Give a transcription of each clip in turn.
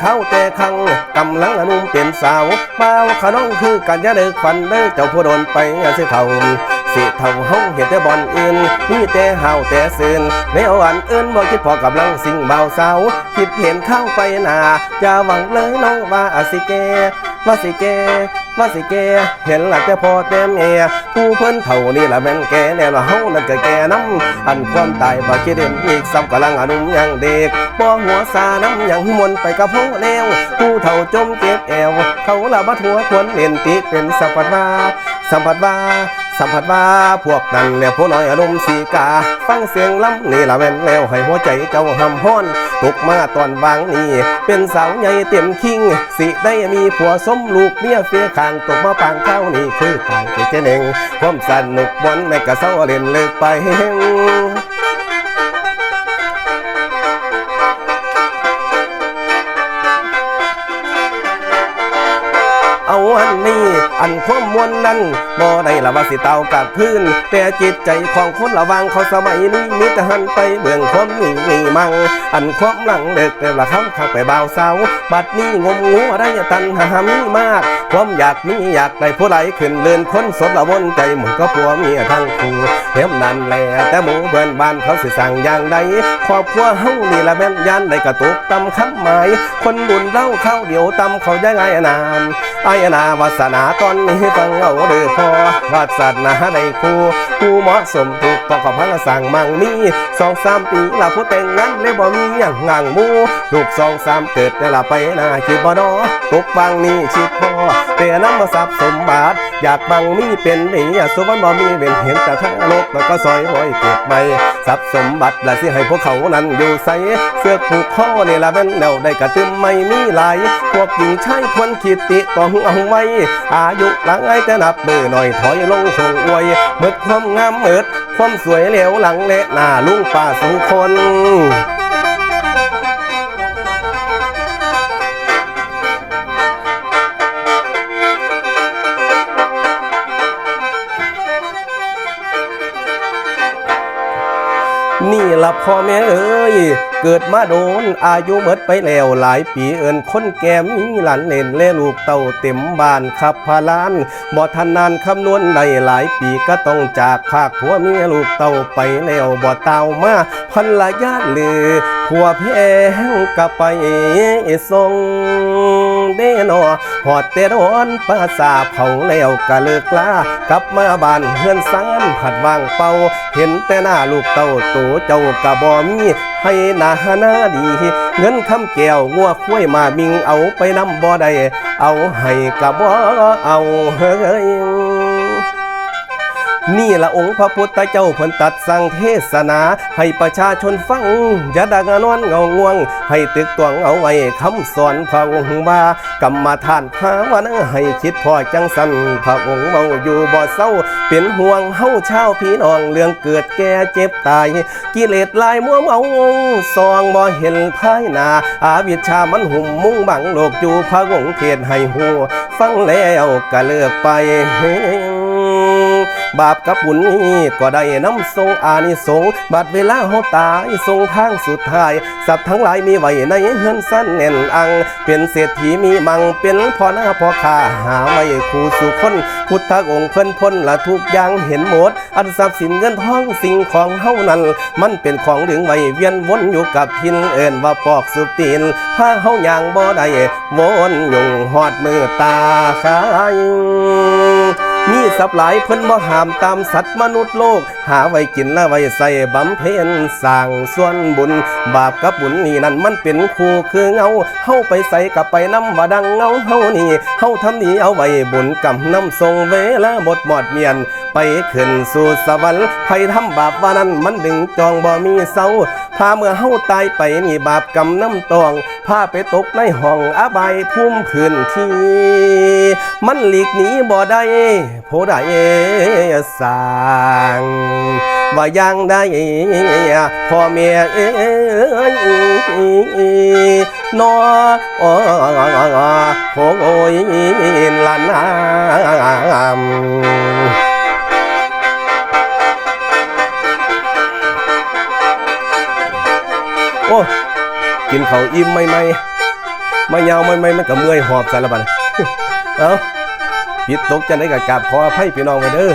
เข้าแต่คังกำลังอนุ่มเป็นสาวเบ่าขน้องคือกันยาเลิกฝันเด้อเจ้าผู้โดนไปอย่าสิเท่าสิเท่าเฮาเห็นแต่บอนอื่นมีแต่เฮาแต่ซื่นแนวอันอื่นบ่คิดพอกำลังสิ่งเบาสาวคิดเห็นเข้าไปหนาอย่าหวังเลยน้องว่าอาสิแกว่าสิแก ว่าสิแกเห็นหลักแต่พอแต็มเอผู้เพิ่นเท่านี้ละแม่นแกแน่ว่าเฮานั่นก็แกน้ำอันความตายบ่คิดเห็นอีกซ้ำกำลังอนุมยังเด็กบ่หัวซาน้ำยังมนไปกับเฮาแล้วผู้เท่าจมเก็บแอวเขาละบัดหัวควรเล่นติเป็นสัมผัสว่าสัมผัสว่า สัมผัสว่าพวกนั้นแล้วผู้น้อยอารมณ์สีกา ฟังเสียงล้ำนี่ละแม่นแล้วให้หัวใจเจ้าหำห้อนตกมาตอนวางนี่เป็นสาวใหญ่เต็มคิง สิได้มีผัวสมลูกเมียเฟียขางตกมาปางเข้านี่คือตายไปเจเน่งความสนุกบอนในกระเซ้าเล่นเลิกไป นั้นบ่ได้ละว่าสิเตากับพื้น แต่จิตใจของคนระวังเขาสมัยนี้มิตรหันไปเบื้องความมีมีมัง อันความหลังเด็กแต่ละคำขับไปบ่าวสาวบัดนี้งมงูอะไรตันหามีมาก ความอยากมีอยากได้ผู้ใดขึ้นเลื่อนคนสดละวนใจหมือนก็ผัวเมียทั้งคู่เทียมนั่นแหละแต่หมูเพื่อนบ้านเขาสิสั่งอย่างใดครอบครัวเฮานี่ละแม่นยันได้กระตุกตำคำหมาย คนบุญเล่าเข้าเดียวตำเขายังไงนามไอ้นาวาสนาตอนนี้ฟังเราเด้อพอวาสนาได้คู่ผู้เหมาะสมถูกต้องขอพังสั่งมั่งมีสองสามปีละผู้แต่งงานเลยบ่มีอย่างงางมูลูกสองสามเกิดแต่ละไปนาคิดบ่ดอตกบางนี่ชิดพอแต่น้ำมาสับสมบัติอยากบังมีเป็นหนีสุวรรณบ่มีเป็นเห็นแต่ทั้งโลกแล้วก็ซอยห้อยเก็บไปทรัพย์สมบัติและสิให้พวกเขานั้นอยู่ใสเสื้อผูกคอนี่ละแม่นแนวได้กระตึมไม่มีหลายพวกหญิงชายควรคิดติต้องเอาไว้อายุหลังไอ้แต่นับเบื่อหน่อยถอยลงคงอวยเบิดความงามเมิดความสวยเหลวหลังเละหน้าลุงป่าสุคน นี่ละพ่อแม่เอ้ย เกิดมาโดน อายุเมดไปแล้วหลายปีเอินคนแก่มีหลานเล่นและลูกเต่าเต็มบ้านขับพาลานบ่ทันนานคำนวณได้หลายปีก็ต้องจากภาคผัวเมียลูกเต่าไปแล้วบ่เต่ามาพันละญาติลือผัวแพงก็ไปส่ง เด้นอหอดเตดอนภาษาเผาแล้วกะเลิกลากลับมาบ้านเฮือนสานผัดวางเป่า เห็นแต่หน้าลูกเต่าโตเจ้ากะบ่มีให้หน้าหน้าดี เงินคำแก้วงัวคุ้ยมามิงเอาไปนำบ่ได้เอาให้กะบ่เอาเฮ้ย นี่ละองค์พระพุทธเจ้าเพิ่นตัดสั่งเทศนา ให้ประชาชนฟังอย่าดังนอนเงาง่วง ให้ตึกตวงเอาไว้คำสอนพระองค์ว่ากรรมาทานภาวนาให้คิดพอจังสันพระองค์เมาอยู่บ่เศร้า เป็นห่วงเฮาชาวพี่น้องเรื่องเกิดแก่เจ็บตาย กิเลสลายมัวเมาซองบ่เห็นภายหนาอาวิชชามันหุ่มมุ่งบังโลกอยู่พระองค์เทศให้หูฟังแล้วก็เลิกไป บาปกับบุญนี่ก็ได้น้ำทรงอานิสงส์บัดเวลาเฮาตายทรงทางสุดท้ายสัตว์ทั้งหลายมีไว้ในเฮือนสั้นแน่นอัง เป็นเศรษฐีมีมังเป็นพ่อหน้าพ่อข้าหาไว้คู่สู่คน พุทธองค์เพิ่นพ้นละทุกอย่างเห็นหมด อันทรัพย์สินเงินทองสิ่งของเฮานั้น มันเป็นของดึงไว้เวียนวนอยู่กับทินเอิ้นว่าปอกสุตีนพาเฮาย่างบ่ได้วนยุ่งหอดมือตาขาย มีสับหลายเพิ่นบ่หามตามสัตว์มนุษย์โลก หาไว้กินและไว้ใส่บำเพ็ญสร้างส่วนบุญ บาปกับบุญนี่นั่นมันเป็นคู่คือเงาเฮาไปใส่กับไปน้ำว่าดังเงาเฮานี่เฮาทำนี้เอาไว้บุญกำน้ำทรงเวลาหมดหมดเมียน ไปขึ้นสู่สวรรค์ไผทำบาปว่านั้นมันดึงจองบ่มีเศร้าพาเมื่อเฮาตายไปนี่บาปกรรมน้ำตองพาไปตกในห้องอบายภูมิพื้นที่ มันหลีกหนีบ่ได้ผู้ใดสร้างว่ายังได้พ่อแม่เอ้ยนอโอ้ยละนามโอ้กินเขาวอิ่มไหมไหมมายาวไม่ไม่มันก็เมื่อยหอบสารบัดเอ้า ผิดตกจะได้กับกราบขออภัยพี่น้องไปเด้อ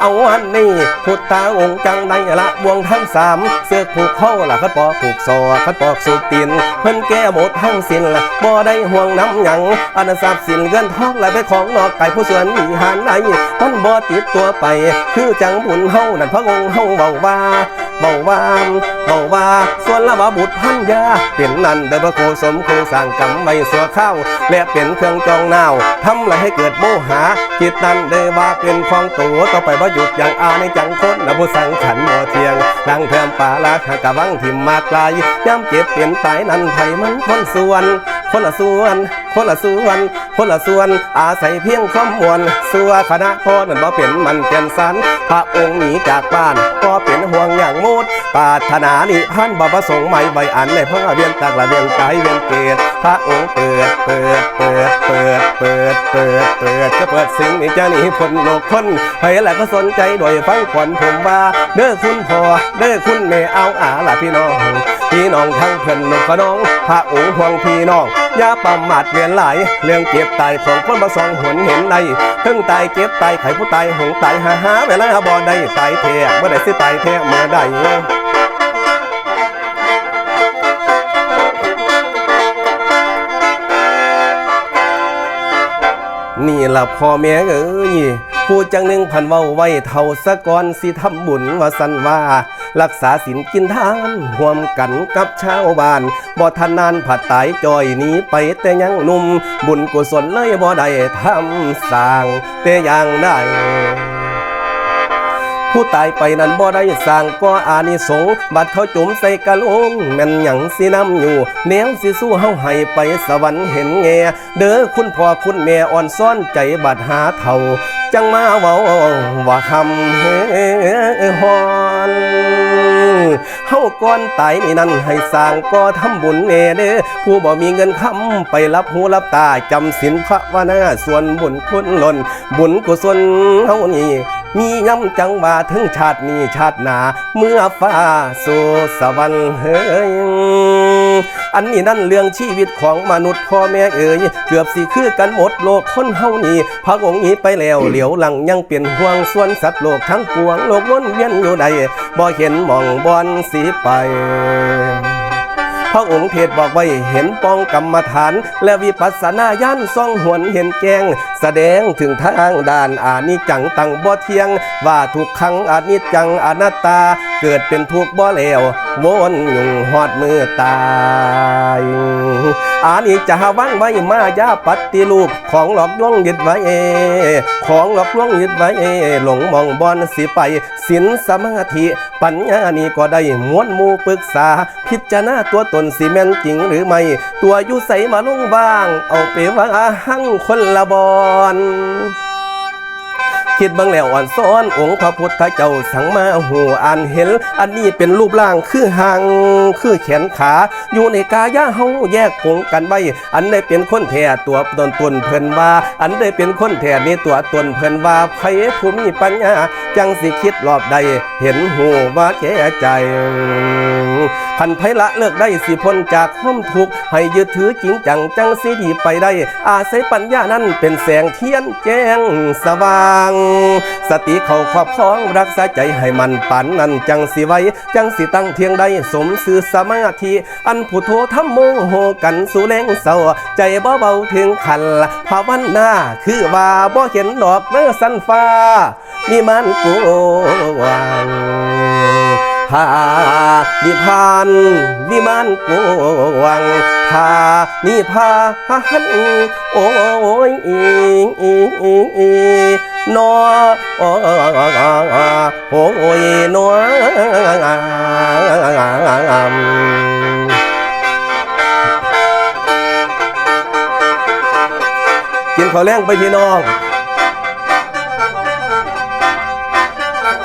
เอาวันนี้พุทธาองค์จังในละบวงทั้งสามเสื้อผูกเข้าละคัดปอกผูกซอคัดปอกสูบตีนเพิ่นแก้หมดทั้งสิ้นละบ่ได้ห่วงน้ำหยังอันทรัพย์สินเงินทองและไปของนอกไก่ผู้ส่วนมีหานในมันบ่ติดตัวไป คือจังบุญเฮานั่นพระองค์เฮาเบาว่า เบาว่าเบาวาส่วนละว่าบุตรพันยาเป็นนั่นเด้อพระโคสมคูสร้างกรรมไว้สัวข้าวและเป็นเครื่องจองนาวทำละให้เกิดโมหะจิตนั้นเด้ว่าเป็นของตัวต่อไปว่าหยุดอย่างอาในจังคนนะผู้สังขันบ่เทียงดังเพิ่มป่าลาหากะวังทิมมากลายย่ำเจ็บเป็นตายนั้นไผมันคนส่วน คนละส่วน คนละส่วน คนละส่วน อาศัยเพียงข้อมวลสัวคณะพ่อนั่นบ่เป็นมันเปลี่ยนสันพระองค์หนีจากบ้านก็เป็นห่วงอย่างมูดปาถนานิพันธ์บประสงค์ใหม่ใบอันในพระเวียนตากละเวียนใจเวียนเกตพระองค์เปิดเปิดเปิดเปิดเปิดเปิดเปิดจะเปิดสิ่งนี้จะหนีพ้นโลกคนใครแหละก็สนใจโดยฟังขวัญผมว่าเด้อคุณพ่อเด้อคุณแม่เอาอาล่ะพี่น้อง พี่น้องทั้งเพื่อนลูกก็น้อง พระองค์ห่วงพี่น้อง อย่าประมาทเวียนไหลเรื่องเจ็บตายของคนมาสองหนเห็นในเพิ่งตายเจ็บตายไข่ผู้ตายหงตายหาหาเวลาบ่ได้ตายแท้เมื่อใดสิตายแท้เมื่อใดนี่ล่ะพ่อแม่เอ้ยผู้จังหนึ่งพันเว้าไว้เท่าสะก่อนสิทำบุญว่าสันว่า รักษาศีลกินทานห่วมกันกับชาวบ้านบ่ทันนานผัดตายจอยหนี้ไปแต่ยังหนุ่ม บุญกุศลเลยบ่ได้ทำสร้างแต่ย่างได้ผู้ตายไปนั้นบ่ได้สร้างก็อานิสงส์บัดเขาจุ่มใส่กะโหลงแม่นหยังสินำอยู่แนวสิสู้เฮาให้ไปสวรรค์เห็นแงเด้อคุณพ่อคุณแม่อ่อนซ้อนใจบัดหาเท่า จังมาเว้าว่าคำเฮฮอน เฮาก่อนตายนี่นั่นให้สร้างก็ทำบุญแน่เด้อผู้บ่มีเงินคำไปรับหูรับตาจำศีลภาวนาส่วนบุญคุณหล่น บุญกุศลเฮานี่มีย้ำจังว่าถึงชาตินี้ชาติหนาเมื่อฟ้าสู่สวรรค์เฮ้ย อันนี้นั่นเรื่องชีวิตของมนุษย์พ่อแม่เอ๋ยเกือบสิคือกันหมดโลกคนเฮานี่พระองค์นี้ไปแล้วเหลียวหลังยังเป็นห่วงส่วนสัตว์โลกทั้งปวงโลกวนเวียนอยู่ใดบ่เห็นหมองบอนสีไปพระองค์เทศบอกไว้เห็นปองกรรมฐาน และวิปัสสนาญาณซ่องหวนเห็นแจ้งแสดงถึงทางด้านอานิจจังตังบ่เที่ยง ว่าทุกขังอานิจจังอนัตตา เกิดเป็นทุกข์บ่แล้ววนยุ่งหอดมือตายอานิจจาวังไว้มายาปฏิรูปของหลอกลวงยึดไว้ของหลอกลวงยึดไว้หลงมองบอนสิไปสินสมาธิปัญญานี่ก็ได้ม้วนมูปรึกษา พิจารณาตัวตนสิแม่นจริงหรือไม่ ตัวอยู่ใสมาลงบ้าง เอาไปว่าหั่งคนละบอน คิดบังแล้วอ่อนซ้อน องค์พระพุทธเจ้าสังมาหูอ่านเห็น อันนี้เป็นรูปร่างคือหางคือแขนขา อยู่ในกายะเฮาแยกผงกันไว้ อันได้เป็นคนแท้ตัวตนตนเพิ่นว่า อันได้เป็นคนแท้ในตัวตนเพิ่นว่าไผผู้มีปัญญา จังสิคิดรอบใด เห็นหูว่าแก่ใจ พันไพละเลิกได้สิพ้นจากความทุกข์ให้ยึดถือจริงจังจังสิดีไปได้ อาศัยปัญญานั้นเป็นแสงเทียนแจ้งสว่าง สติเขาครอบครองรักษาใจให้มันปันนั้นจังสิไว้ จังสิตั้งเทียงได้สมสื่อสมาธิอันพุทโธธรรมโมโหกันสู่แรงเศร้าใจบ่เบาถึงขันภาวันหน้าคือว่าบ่เห็นดอกเนื้อสันฟ้ามีมันกูวาง พานิพานวิมานกวงพานิพานโอ้ยอิงอิงอิงอิงนอโอ้ยนอกินข้าวแรงไปพี่น้อง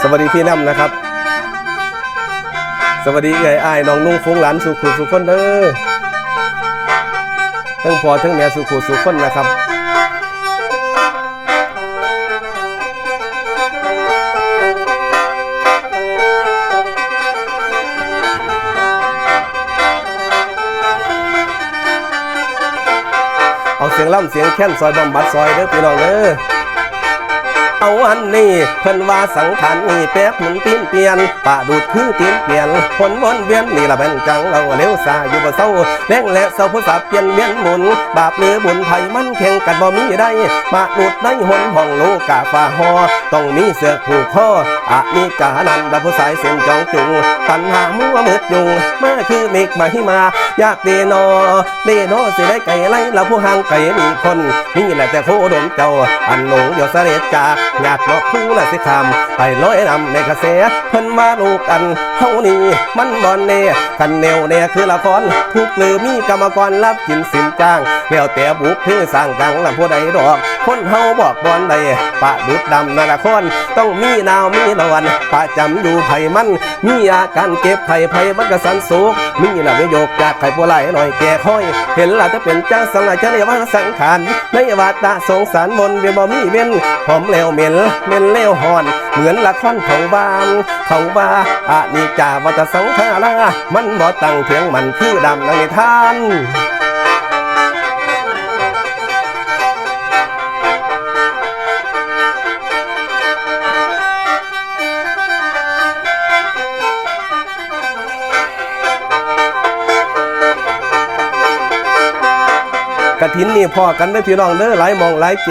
สวัสดีพี่น้ำนะครับ สวัสดีไอ้ไอ้น้องนุ่งฟุ้งหลานสุขุสุขคนเด้อทั้งพอทั้งแม่สุขุสุขคนนะครับเอาเสียงล่ำเสียงแค้นซอยบำบัดซอยเด้อพี่น้องเด้อ เอาอันนี้เพิ่นว่าสังขารนี่แป๊บหมุนตีนเปลี่ยนปะดูดคือตีนเปลี่ยนผลวนเวียนนี่ละเป็นจังเราเลี้ยวซาอยู่บ่เศร้าแรงและเศร้าผู้สับเปลี่ยนเวียนหมุน บาปหรือบุญไผมันแข่งกันบ่มีได้มาดูดในหนห้องโลกาฟ้าหอต้องมีเสือผูกคออะมีกานันดาผู้สายเส้นจองจุงปัญหามัวมืดยุงมาคือเมฆมาหิมายากเดนอเดนอสิได้ไก่ไล่ละผู้ห่างไก่มีคนนี่แหละแต่โคดมเจ้าอันหลงเดี๋ยวเสด็จจากอยากบอกผู้ละสิคำไปร้อยนำในกระแสเพิ่นมาลูกกันเฮานี่มันบอนเน่คันแนวเน่คือละครทุกหรือมีกรรมกรรับกินสินจ้างแล้วแต่บุกพี่อสร้างกังละผู้ใดดอก คนเฮาบอกบอนใดปะดุดดำนาละครต้องมีนาวมีละวันปะจำอยู่ไผมัน มีอาการเก็บไข่ไผมันกระสันสุกมีละวิโยกจากไข่บัวไหลหน่อยแก่ค่อย เห็นละจะเป็นจ้าสังอาจารย์ว่าสังขารในวาตะสงสารมนเวียนบ่มีเว้นหอมแล้วเหม็นเหม็นแล้วหอน เหมือนละครเขาบางเขาว่าอานิจจาวัตสังขารามันบ่ตั้งเถียงมันคือดำดังในท่านกระถินนี่พ่อกันได้อพี่น้องเด้อหลายมองหลายแก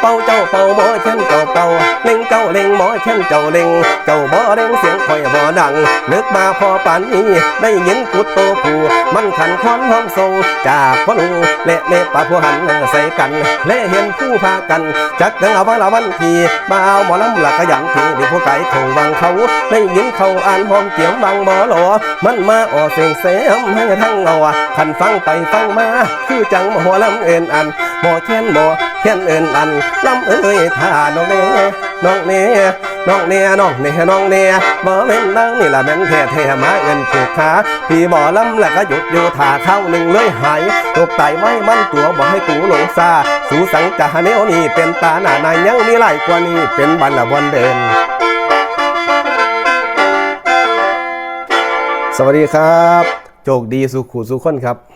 เป่าเจ้าเป่าหมอเช่นเจ้าเป่าเล็งเจ้าเล็งหมอเช่นเจ้าเล็งเจ้าบ่เล็งเสียงคอยบ่ดังนึกมาพอปานนี้ได้ยินกุดโตผู้มันขันควันห้องทรงจากพ่อลุงและแม่ป้าผู้หันใส่กันและเห็นผู้พากันจักเดินเอาไว้ละวันทีมาเอาหมอลำหลักขยันทีดีผู้ไก่คงวังเขาได้ยินเขาอ่านหอมเกี่ยมบางบ่หลอมันมาออกเสียงเสียมให้ทั้งเงาขันฟังไปฟังมาคือจังหมอลำเอ็นอันหมอแค้นหมอแค้นเอ็นอันลำเอ้ยท่าน้องเน่น้องเน่น้องเน่น้องเน่น้องเน่บ่แม่นนางนี่ละแม่นแท้แท้มาเอินผูกขาพี่บ่ลำแล้วก็หยุดอยู่ท่าเข้าหนึ่งเลยหายตกไตไว้มันตัวบ่ให้กูหลงซาสูสังกะเนวนี่เป็นตาหน้านายยังมีหลายกว่านี้เป็นบัลละวันเดินสวัสดีครับ โจกดีสุขุสุขคนครับ